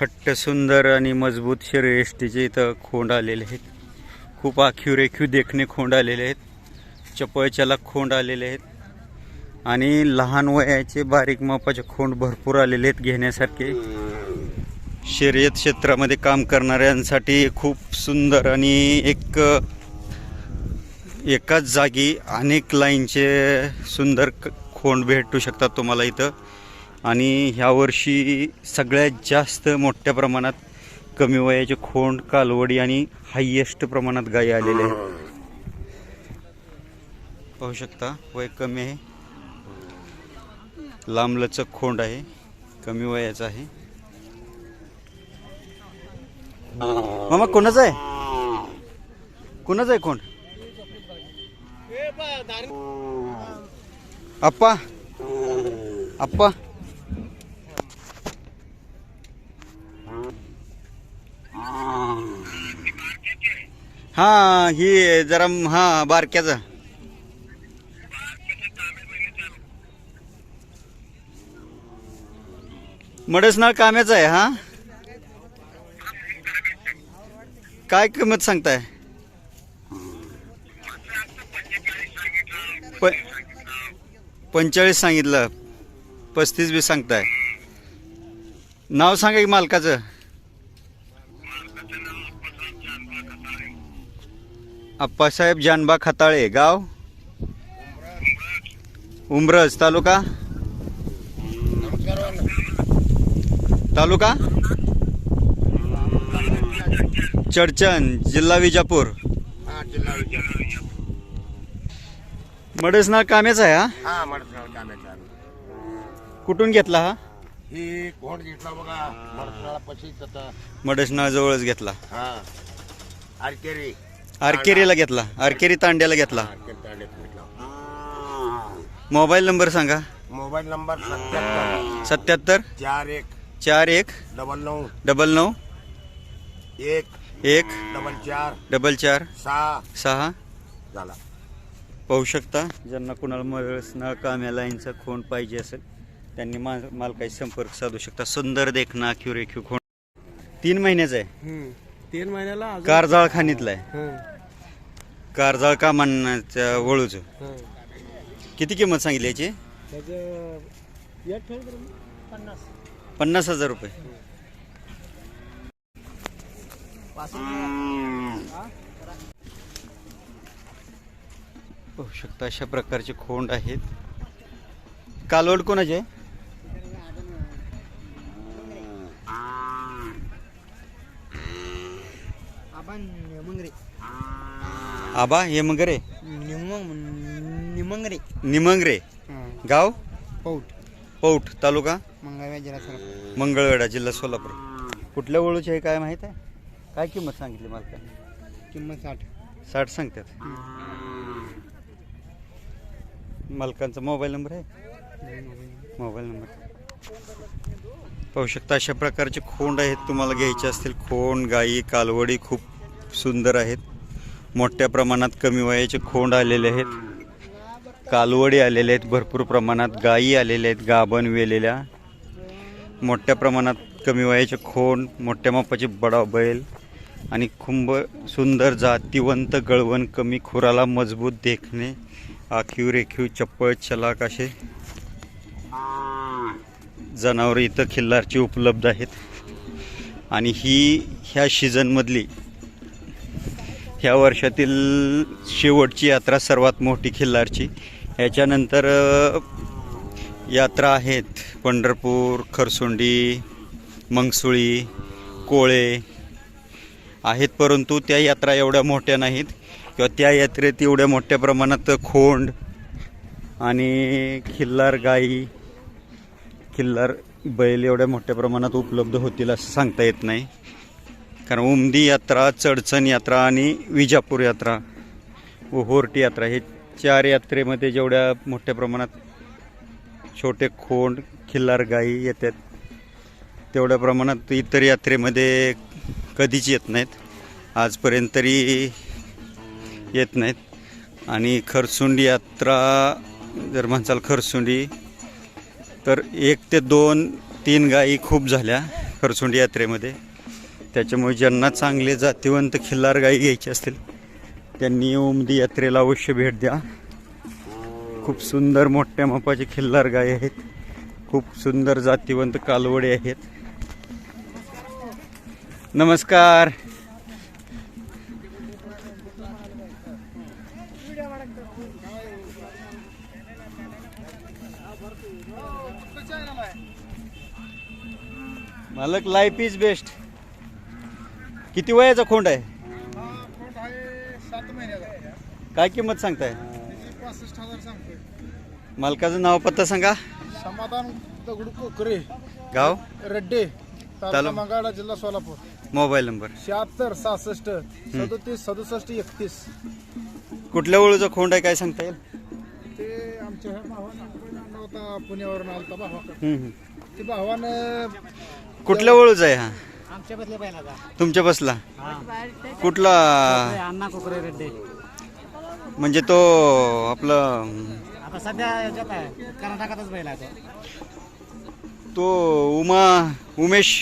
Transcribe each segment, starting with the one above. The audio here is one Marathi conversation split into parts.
खट्ट सुंदर आणि मजबूत शरीर एष्टीचे इथं खोंड आलेले आहेत. खूप आखीव रेखीव देखणे खोंड आलेले आहेत. चपळच्याला खोंड आलेले आहेत. आणि लहान वयाचे बारीक मापाचे खोंड भरपूर आलेले आहेत घेण्यासारखे. शर्यत क्षेत्रामध्ये काम करणाऱ्यांसाठी खूप सुंदर आणि एक एकाच जागी अनेक लाईनचे सुंदर क- खोंड भेटू शकतात तुम्हाला इथं. आणि ह्या वर्षी सगळ्यात जास्त मोठ्या प्रमाणात कमी वयाचे खोंड कालवडी आणि हायेस्ट प्रमाणात गायी आलेले आहेत. पाहू शकता वय कमी आहे. लांबलचक खोंड आहे. कमी वयाचं आहे. मामा कोणाचं आहे? कोणाचं आहे कोण अप्पा अप्पा हा ही जरा हा बारक्याचा. मडसनाळ काम्याचा आहे हा? काय किंमत सांगताय? प पंचेचाळीस सांगितलं. पस्तीस बी सांगताय. नाव सांगा की मालकाचं. आप्पासाहेब जानबा खताळे गाव? उमरज तालुका? तालुका? चडचण जिल्हा विजापूर. मडसनाळ काम्याचा आहे हा? हा कामाचा कुठून घेतला हा? ही कोण घेतला बघा? मडसगावला पशीच आता मडसनाळ जवळच घेतला. हा. आरकेरी. आरकेरीला घेतला. आरकेरी तांड्याला घेतला. मोबाईल नंबर सांगा. मोबाईल नंबर सत्याहत्तर. सत्याहत्तर. चार एक. चार एक. डबल नऊ. डबल नऊ. एक. एक. डबल चार. डबल चार. सहा. सहा. झाला. पाहू शकता. ज्यांना कुणाला मळसनाळ काम्या लाईनचा खोंड पाहिजे असेल त्यांनी मा मालकाशी संपर्क साधू शकता. सुंदर देखना रेखीव रेखीव खोंड तीन महिन्याचा आहे. तीन महिन्याला अजून- कारजाळ खाणीतला आहे. हं, कारजाळ कामांच्या वळूचं? हं. किती किंमत सांगितली याची? त्याचं एक ठेव बरं. पन्नास. पन्नास हजार रुपये. पाहू शकता अशा प्रकारचे खोंड आहेत. कालवड कोणाचे आबा हे मगरे निमंग निमंगरे. निमंगरे. गाव? पौट. पौठ तालुका? मंगळव्या जिल्हा सर मंगळवेढा जिल्हा सोलापूर. कुठल्या वळूचे आहे काय माहीत आहे? काय किंमत सांगितली मालकाने किंमत साठ. साठ सांगतात. मालकांचा मोबाईल नंबर आहे? Mobile number. पाहू शकता अशा प्रकारचे खोंड आहेत. तुम्हाला घ्यायचे असतील खोंड गाई कालवडी खूप सुंदर आहेत. मोठ्या प्रमाणात कमी वयाचे खोंड आलेले आहेत. कालवडी आलेले आहेत भरपूर प्रमाणात. गायी आलेल्या आहेत गाभण वेलेल्या. मोठ्या प्रमाणात कमी वयाचे खोंड मोठ्या मापाचे बडा बैल आणि खुंब सुंदर जातीवंत गळवण कमी खुराला मजबूत देखणे आखीव रेखीव चप्पळ चलाक असे जनावरं इथं खिल्लारची उपलब्ध आहेत. आणि ही ह्या सीझनमधली ह्या वर्षातील शेवटची यात्रा सर्वात मोठी खिल्लारची. ह्याच्यानंतर यात्रा आहेत. पंढरपूर खरसुंडी मंगसुळी कोळे आहेत परंतु त्या यात्रा एवढ्या मोठ्या नाहीत. किंवा त्या यात्रेत एवढ्या मोठ्या प्रमाणात खोंड आणि खिल्लार गाई खिल्लार बैल एवढ्या मोठ्या प्रमाणात उपलब्ध होतील असं सांगता येत नाही. कारण उमदी यात्रा चडचण यात्रा आणि विजापूर यात्रा व होर्टी यात्रा हे चार यात्रेमध्ये जेवढ्या मोठ्या प्रमाणात छोटे खोंड खिल्लार गाई येतात तेवढ्या प्रमाणात इतर यात्रेमध्ये कधीच येत नाहीत. आजपर्यंत तरी येत नाहीत. आणि खरसुंडी यात्रा जर म्हणसाल खरसुंडी तर एक ते दोन तीन गायी खूप झाल्या खरसुंडी यात्रेमध्ये. त्याच्यामुळे ज्यांना चांगले जातीवंत खिल्लार गाई घ्यायची असतील त्यांनी ओमदी यात्रेला अवश्य भेट द्या. खूप सुंदर मोठ्या मापाचे खिल्लार गाय आहेत. खूप सुंदर जातीवंत कालवडे आहेत. नमस्कार. मालक लाईफ इज बेस्ट किती वयाचा खोंड आहे? काय किंमत सांगताय? मालकाचं नाव पत्ता सांगा. समाधान दगडू कोकरे. गाव? रेड्डे तालुका मंगाळा जिल्हा सोलापूर. Mobile number. शहात्तर सहासष्ट सदोतीस सदुसष्ट एकतीस. कुठल्या ओळूचा खोंड आहे काय सांगता येईल? ते आमच्या ह्या भावानं आणला होता पुण्यावरून आलता भावाकडे. हम्म, हम्म. ते भावानं कुठल्या ओळूचा आहे हा? आमच्या बदले पहिला तुमच्या बसला? कुठला? अण्णा कोकरे रेड्डे. म्हणजे तो आपलं आता सध्या याच्यात आहे कर्नाटकातच तो. उमा उमेश.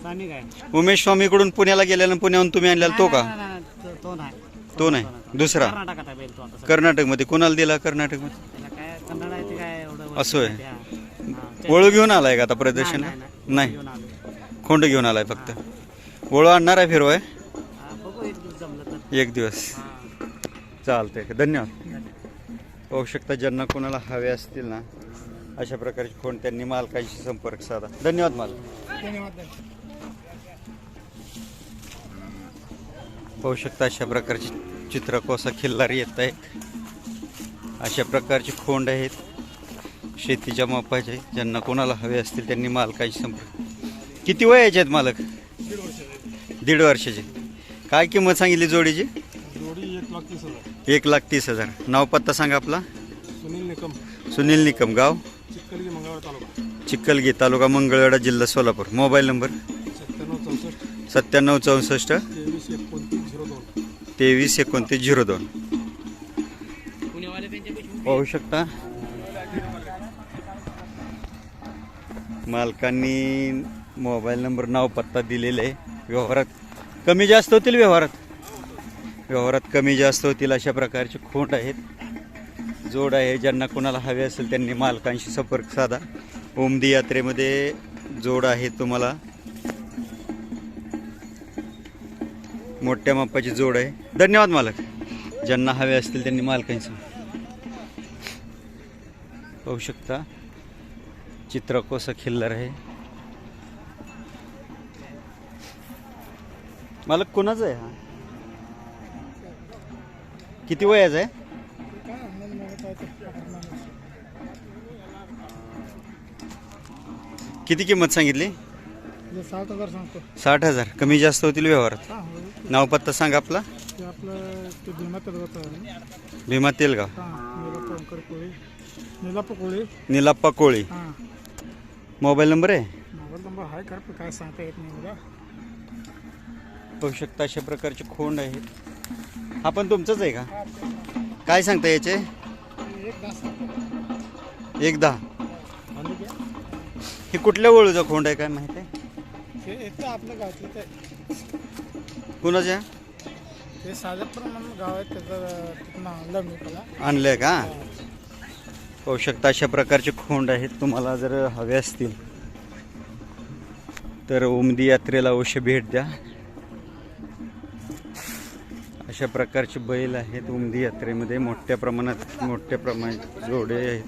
स्वामी काय? उमेश स्वामीकडून पुण्याला गेलेला आणि पुण्याहून तुम्ही आणलेला तो का? तो नाही. तो नाही दुसरा. कर्नाटकात आहे बैल तो आता कर्नाटकमध्ये. कोणाला दिला कर्नाटकमध्ये? त्याला काय कन्नड आहे ते काय एवढं असं आहे. हा. हा. ओळू घेऊन आलाय का आता प्रदर्शन? नाही, नाही, नाही. घेऊन आलो. खोंड घेऊन आलाय फक्त. ओळू आणणार आहे फिरवाय? एक दिवस. चालतंय. धन्यवाद. पाहू शकता ज्यांना कोणाला हवे असतील ना अशा प्रकारचे फोन त्यांनी मालकाशी संपर्क साधा. धन्यवाद मालक. धन्यवाद पाहू शकता अशा प्रकारची चित्रकोसा खिल्लार येत आहे अशा प्रकारचे खोंड आहेत. शेतीच्या मापाचे. ज्यांना कोणाला हवे असतील त्यांनी मालकाशी संपर्क किती वयाचे आहेत मालक? दीड वर्षाचे. काय किंमत सांगितली जोडीची? जोडी एक लाख तीस हजार. एक लाख तीस हजार. नाव पत्ता सांगा आपला. सुनील निकम. सुनील निकम गाव. चिक्कलगी मंगळवार तालुका. चिक्कलगी तालुका मंगळवेढा जिल्हा सोलापूर. Mobile number? सत्त्याण्णव चौसष्ट. सत्त्याण्णव चौसष्ट. तेवीस एकोणतीस झिरो दोन. तेवीस एकोणतीस झिरो दोन. पाहू शकता? मालकांनी मोबाईल नंबर नाव पत्ता दिलेला आहे. व्यवहारात कमी जास्त होतील व्यवहारात? व्यवहारात कमी जास्त होतील अशा प्रकारचे खोंड आहेत. जोड आहे ज्यांना कोणाला हवे असेल त्यांनी मालकांशी संपर्क साधा. ओमदी यात्रेमध्ये जोड आहे तुम्हाला. मोठ्या मापाची जोड आहे. धन्यवाद मालक. ज्यांना हवे असतील त्यांनी मालकांशी पाहू शकता चित्रकोस खिल्लर आहे. मालक कोणाचं आहे हा? किती वयाचं आहे? किती किंमत सांगितली? साठ हजार सांगतो. साठ हजार. कमी जास्त होतील व्यवहारात? हा हो. नाव पत्ता सांगा आपला. ते आपलं ते भीमा तेलगत आहे भीमा तेलगाव. हां कोळी. निलाप्पा कोळी. निलाप्पा कोळी. हां. मोबाईल नंबर आहे? मोबाईल नंबर आहे खरं पण काय सांगता येत नाही मला पाहू शकता अशा प्रकारचे खोंड आहेत हा पण तुमचंच आहे का? काय सांगता याचे? एक तास एक दहा हे कुठल्या वळूचा खोंड आहे काय माहिती आहे? कुणाच्या? ते गाव आहे त्याचं आणलं मी त्याला. आणलंय का? पाहू शकता अशा प्रकारचे खोंड आहेत तुम्हाला जर हवे असतील. तर उमदी यात्रेला अवश्य भेट द्या. अशा प्रकारचे बैल आहेत उमदी यात्रेमध्ये. मोठ्या प्रमाणात मोठ्या प्रमाणात जोडे आहेत.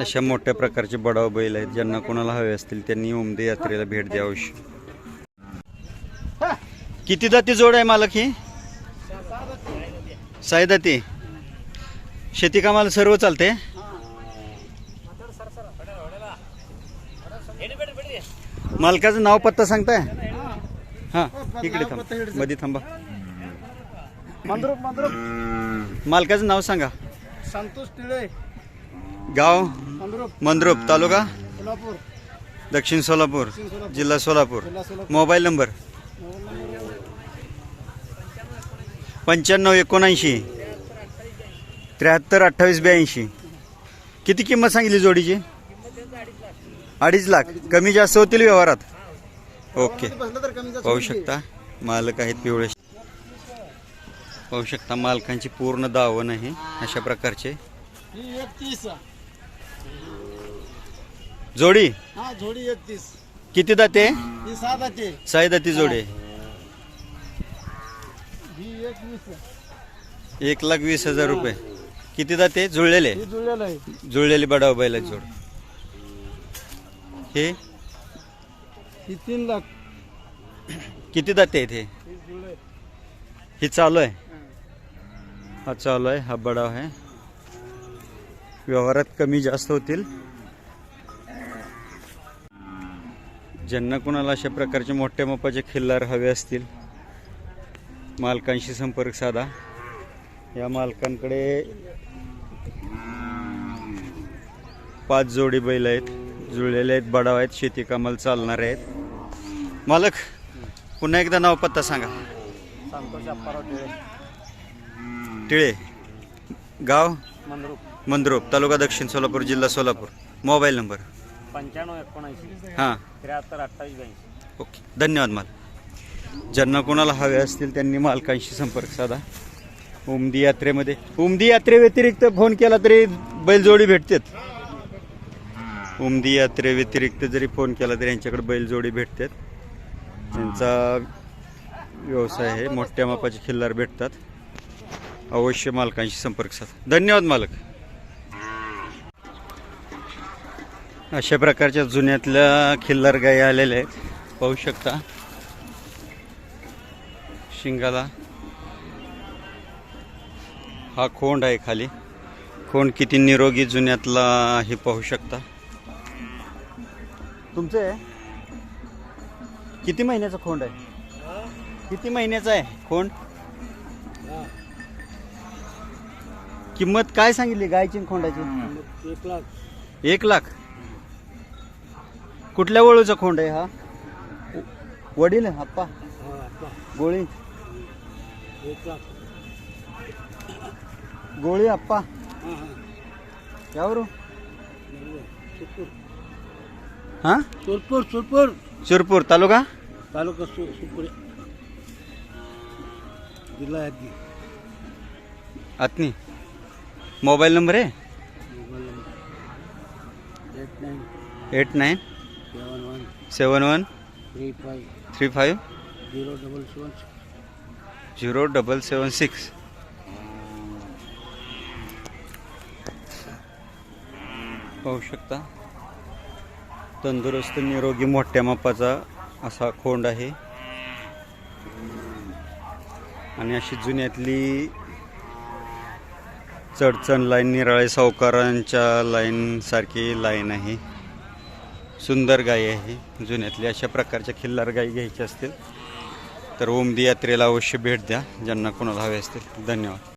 अशा मोठ्या प्रकारचे बडाव बैल आहेत. ज्यांना कोणाला हवे असतील त्यांनी उमदी यात्रेला भेट द्या किती जाती जोड आहे मालक ही? साईदाती शेती कामाला सर्व चालते? मालकाचं नाव पत्ता सांगताय? हा इकडे थांबा. मध्ये थांबा. मंद्रुप मंद्रुप. मालकाचं नाव सांगा. संतोष तिळे गाव? मंद्रुप. मंद्रुप. तालुका? दक्षिण सोलापूर. जिल्हा सोलापूर. जिल्हा सोलापूर. Mobile number? पंच्याण्णव एकोणऐंशी. त्र्याहत्तर अठ्ठावीस ब्याऐंशी. किती किंमत सांगितली जोडीची? अडीच लाख. कमी जास्त होतील व्यवहारात? ओके. पाहू? शकता? मालक आहेत पिवळे. पाहू शकता मालकांची पूर्ण दावण आहे अशा प्रकारचे. जोडी? हा जोडी एकतीस किती दाते? साई दाती जोडी. एक लाख वीस हजार रुपये. किती दाते? जुळलेले? जुळलेली बडाव बैला जोड. हे? ही तीन लाख. किती दाते आहेत हे? ही जुळे हे चालू आहे? हा चालू आहे हा बडाव आहे. व्यवहारात कमी जास्त होतील. ज्यांना कोणाला अशा प्रकारचे मोठ्या मापाचे खिल्लार हवे असतील मालकांशी संपर्क साधा. या मालकांकडे पाच जोडी बैल आहेत. जुळलेले आहेत बडाव आहेत शेती कामाला चालणारे आहेत. मालक पुन्हा एकदा नाव पत्ता सांगा. संतोष अप्पाराव टिळे. टिळे. गाव? मंद्रुप. मंद्रुप. तालुका दक्षिण सोलापूर जिल्हा सोलापूर. Mobile number? पंच्याण्णव एकोणऐंशी. हां. त्र्याहत्तर अठ्ठावीस ब्याऐंशी. ओके. धन्यवाद माल ज्यांना कोणाला हवे असतील त्यांनी मालकांशी संपर्क साधा. उमदी यात्रेमध्ये. उमदी यात्रेव्यतिरिक्त फोन केला तरी बैलजोडी भेटतात. उमदी यात्रेव्यतिरिक्त जरी फोन केला तरी यांच्याकडे बैलजोडी भेटतात. त्यांचा व्यवसाय आहे. मोठ्या मापाचे खिल्लार भेटतात. अवश्य मालकांशी संपर्क साधा. धन्यवाद मालक. अशा प्रकारच्या जुन्यातल्या खिल्लार गायी आलेल्या आहेत. पाहू शकता. शिंगाला. हा खोंड आहे खाली. खोंड किती निरोगी जुन्यातला हे पाहू शकता. तुमचं आहे? किती महिन्याचा खोंड आहे? किती महिन्याचा आहे खोंड? किंमत काय सांगितली गायची खोंडाची? एक लाख. एक लाख कुठल्या वळूचा खोंड आहे हा? वडील आप्पा? गोळी? गोळी आप्पा? यावर हा? सुरपूर सुरपूर शिरपूर तालुका? तालुका सु सुरपूर जिल्हा आत्नी. मोबाईल नंबर आहे? Mobile number. Eight nine. Eight nine. Seven one. Seven one. Three five. Three five. Zero double seven zero double seven six. पाहू शकता. तंदुरुस्त निरोगी मोठ्या मापाचा असा खोंड आहे. आणि अशी जुन्यातली चडचण लाईन निराळे सावकारांच्या लाईनसारखी लाईन आहे. सुंदर गाय आहे. जुन्यातली अशा प्रकारच्या खिल्लार गायी घ्यायच्या असतील तर ओमदी यात्रेला अवश्य भेट द्या. ज्यांना कोणाला हवे असतील धन्यवाद.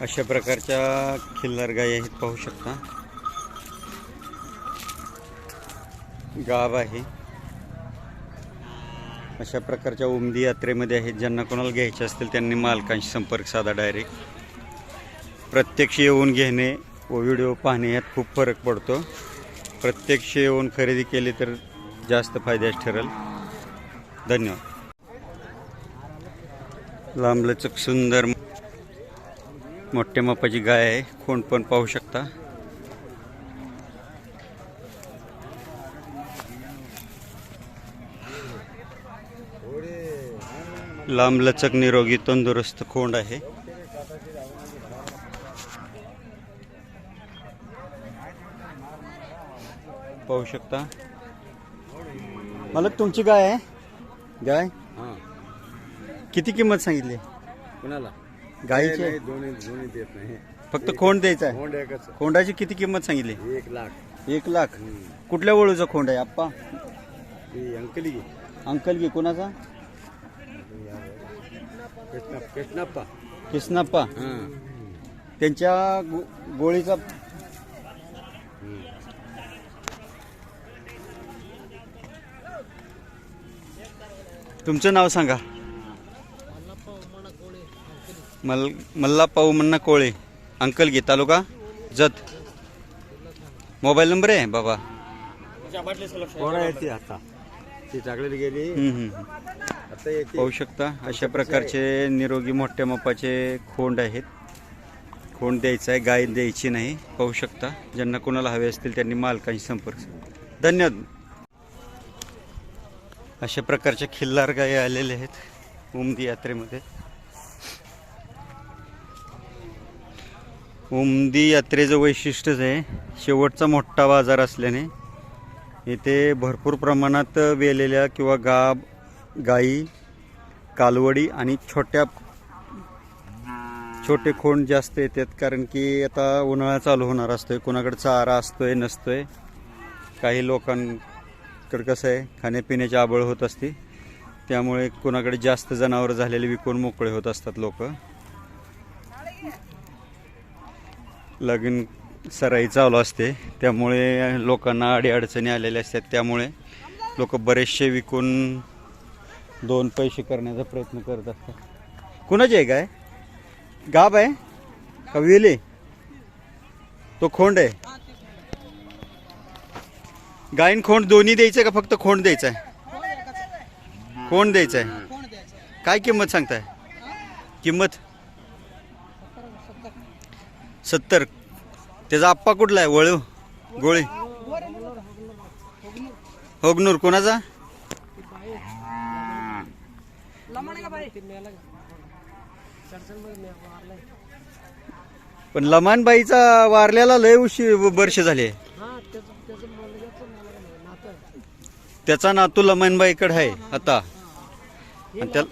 अशा प्रकारच्या खिल्लार गायी आहेत पाहू शकता. गाव आहे. अशा प्रकारच्या उमदी यात्रेमध्ये आहेत ज्यांना कोणाला घ्यायचे असतील त्यांनी मालकांशी संपर्क साधा डायरेक्ट प्रत्यक्ष येऊन घेणे व व्हिडिओ पाहणे यात खूप फरक पडतो. प्रत्यक्ष येऊन खरेदी केली तर जास्त फायद्यास ठरेल. धन्यवाद. लांबलचक सुंदर मोठ्या मापाची गाय आहे. खोंड पण पाहू शकता. लांबलचक निरोगी तंदुरुस्त खोंड आहे. पाहू शकता. मला तुमची गाय आहे? गाय? हां किती किंमत सांगितली? कुणाला? गायची आहे? दोन्ही दोन्ही देत नाही. फक्त खोंड द्यायचा आहे? कोंड एकच खोंडाची किती किंमत सांगितली? एक लाख. एक लाख. कुठल्या वळूचा खोंड आहे आप्पा? ही अंकली. अंकल कोणाचा? कृष्णा कृष्णाप्पा. किसनाप्पा हां. त्यांच्या गो- गोळीचा तुमचं नाव सांगा. मल मल्ला पाऊ मन्ना कोळे अंकलगी तालुका जत. मोबाईल नंबर आहे बाबा. पोरं येते आता? ती चाकलीत गेली. हम्म, हम्म. आता येते पाहू शकता अशा प्रकारचे निरोगी मोठ्या मापाचे खोंड आहेत. खोंड द्यायचा आहे गाय द्यायची नाही. पाहू शकता ज्यांना कोणाला हवे असतील त्यांनी मालकांशी संपर्क. धन्यवाद. अशा प्रकारच्या खिल्लार गायी आलेले आहेत उमदी यात्रेमध्ये. उमदी यात्रेचं वैशिष्ट्यच आहे. शेवटचा मोठा बाजार असल्याने इथे भरपूर प्रमाणात वेलेल्या किंवा गाब गाई कालवडी आणि छोट्या छोटे खोंड जास्त येतात. कारण की आता उन्हाळा चालू होणार असतोय. कोणाकडे चारा असतोय नसतोय. काही लोकांकडे कसं आहे खाण्यापिण्याची आबळ होत असते. त्यामुळे कोणाकडे जास्त जनावरं झालेले विकून मोकळे होत असतात लोक. लगीन सराई चालू असते. त्यामुळे लोकांना अडीअडचणी आलेल्या असतात. त्यामुळे लोक बरेचसे विकून दोन पैसे करण्याचा प्रयत्न करत असतात. कुणाचे आहे काय गाब आहे? का वेले? तो खोंड आहे. गायन खोंड दोन्ही द्यायचं का फक्त खोंड द्यायचा आहे खोंड द्यायचं आहे काय किंमत सांगताय? किंमत? सत्तर. त्याचा आप्पा कुठला आहे? वळू. गोळी. होगनूर. कोणाचा? पण लमानबाईचा वारल्याला लय उशी वर्ष झाले. त्याचा नातू लमनबाईकडे आहे आता. त्या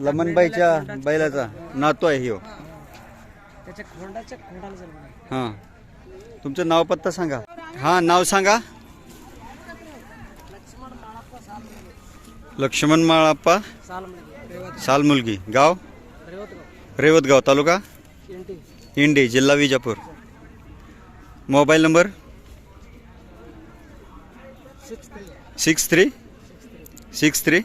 लमनबाईच्या बैलाचा नातू आहे ह्यो. त्याच्या खोंडाच्या खोंडाला जन्म हां. तुमचं नाव पत्ता सांगा. हां नाव सांगा. लक्ष्मण माळाप्पा. साल म्हणजे रेवत गाव? रेवत रेवतगाव तालुका? इंडी जिल्हा Vijapur. Mobile number? Six three. Six three. Six three.